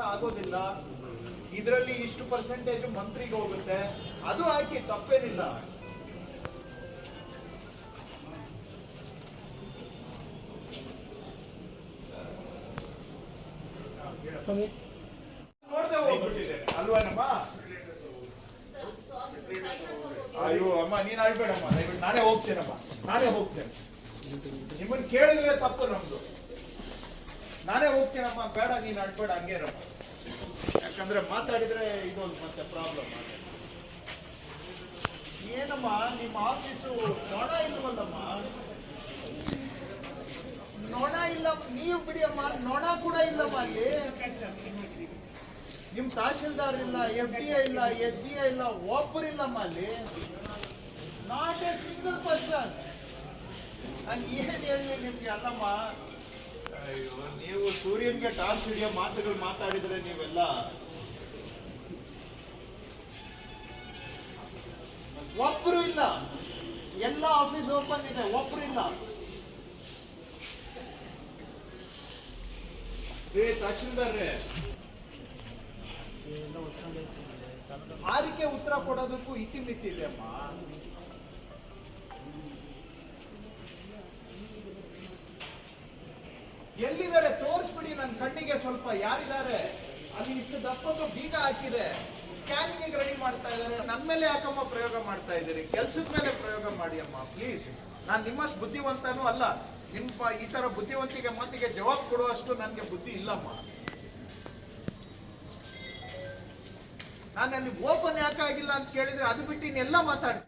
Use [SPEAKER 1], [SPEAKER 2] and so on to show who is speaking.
[SPEAKER 1] ಆಗೋದಿಲ್ಲ. ಇದರಲ್ಲಿ ಇಷ್ಟು ಪರ್ಸೆಂಟೇಜ್ ಮಂತ್ರಿಗೆ ಹೋಗುತ್ತೆ. ಅದು ಹಾಕಿ ತಪ್ಪೇನಿಲ್ಲ. ನೋಡದೆ ಹೋಗ್ಬಿಟ್ಟಿದೆ. ಅಲ್ವೇನಮ್ಮ? ಅಯ್ಯೋ ಅಮ್ಮ ನೀನ್ ಆಗ್ಬೇಡಮ್ಮ. ದಯವಿಟ್ಟು ನಾನೇ ಹೋಗ್ತೇನಮ್ಮ. ನಾನೇ ಹೋಗ್ತೇನೆ. ನಿಮ್ಮನ್ನ ಕೇಳಿದ್ರೆ ತಪ್ಪು ನಮ್ದು. ನಾನೇ ಹೋಗ್ತೀನಮ್ಮ ಬೇಡ, ನೀನು ಅಡ್ಬೇಡ ಹಂಗೆ ಇರಮ್ಮ ಯಾಕಂದ್ರೆ ಮಾತಾಡಿದ್ರೆ ಇದೊಂದು ಮತ್ತೆ ಪ್ರಾಬ್ಲಮ್ ಏನಮ್ಮ, ನಿಮ್ಮ ಆಫೀಸು ನೊಣ ಇಲ್ವಲ್ಲಮ್ಮ? ನೊಣ ಇಲ್ಲ, ನೀವು ಬಿಡಿಯಮ್ಮ, ನೊಣ ಕೂಡ ಇಲ್ಲಮ್ಮ ಅಲ್ಲಿ. ನಿಮ್ ತಹಶೀಲ್ದಾರ್ ಇಲ್ಲ ಎಫ್ ಡಿ ಐ ಇಲ್ಲ ಎಸ್ ಡಿ ಐ ಇಲ್ಲ ಒಬ್ಬರಿಲ್ಲಮ್ಮ ಅಲ್ಲಿ. Not a single person. ನಾನು ಏನ್ ಹೇಳಿ ನಿಮ್ಗೆ, ಅಲ್ಲಮ್ಮ? ನೀವು ಸೂರ್ಯನ್ಗೆ ಟಾರ್ಚ್ ಹಿಡಿಯೋ ಮಾತುಗಳು ಮಾತಾಡಿದ್ರೆ ನೀವೆಲ್ಲ ಒಬ್ರು ಇಲ್ಲ. ಎಲ್ಲ ಆಫೀಸ್ ಓಪನ್ ಇದೆ, ಒಬ್ರು ಇಲ್ಲ. ತಹಶೀಲ್ದಾರ್ರೆ ಆರಿಕೆ ಉತ್ತರ ಕೊಡೋದಕ್ಕೂ ಇತಿಮಿತಿದೆ ಅಮ್ಮ. ಎಲ್ಲಿದ್ದಾರೆ? ತೋರಿಸ್ಬಿಡಿ ನನ್ನ ಕಣ್ಣಿಗೆ ಸ್ವಲ್ಪ. ಯಾರಿದ್ದಾರೆ? ಅಲ್ಲಿ ಇಷ್ಟು ದಪ್ಪದ್ದು ಬೀಗ ಹಾಕಿದೆ. ಸ್ಕ್ಯಾನಿಂಗ್ ರೆಡಿ ಮಾಡ್ತಾ ಇದ್ದಾರೆ. ನನ್ನ ಮೇಲೆ ಯಾಕಮ್ಮ ಪ್ರಯೋಗ ಮಾಡ್ತಾ ಇದ್ದೀರಿ? ಕೆಲ್ಸದ ಮೇಲೆ ಪ್ರಯೋಗ ಮಾಡಿ ಅಮ್ಮ ಪ್ಲೀಸ್ ನಾನು ನಿಮ್ಮಷ್ಟು ಬುದ್ಧಿವಂತನೂ ಅಲ್ಲ. ನಿಮ್ಮ ಈ ಥರ ಬುದ್ಧಿವಂತಿಗೆ ಮಾತಿಗೆ ಜವಾಬ್ ಕೊಡುವಷ್ಟು ನನಗೆ ಬುದ್ಧಿ ಇಲ್ಲಮ್ಮ. ನಾನು ಅಲ್ಲಿ ಓಪನ್ ಯಾಕೆ ಆಗಿಲ್ಲ ಅಂತ ಕೇಳಿದ್ರೆ ಅದು ಬಿಟ್ಟು ಇನ್ನೆಲ್ಲ ಮಾತಾಡ್ತೀನಿ.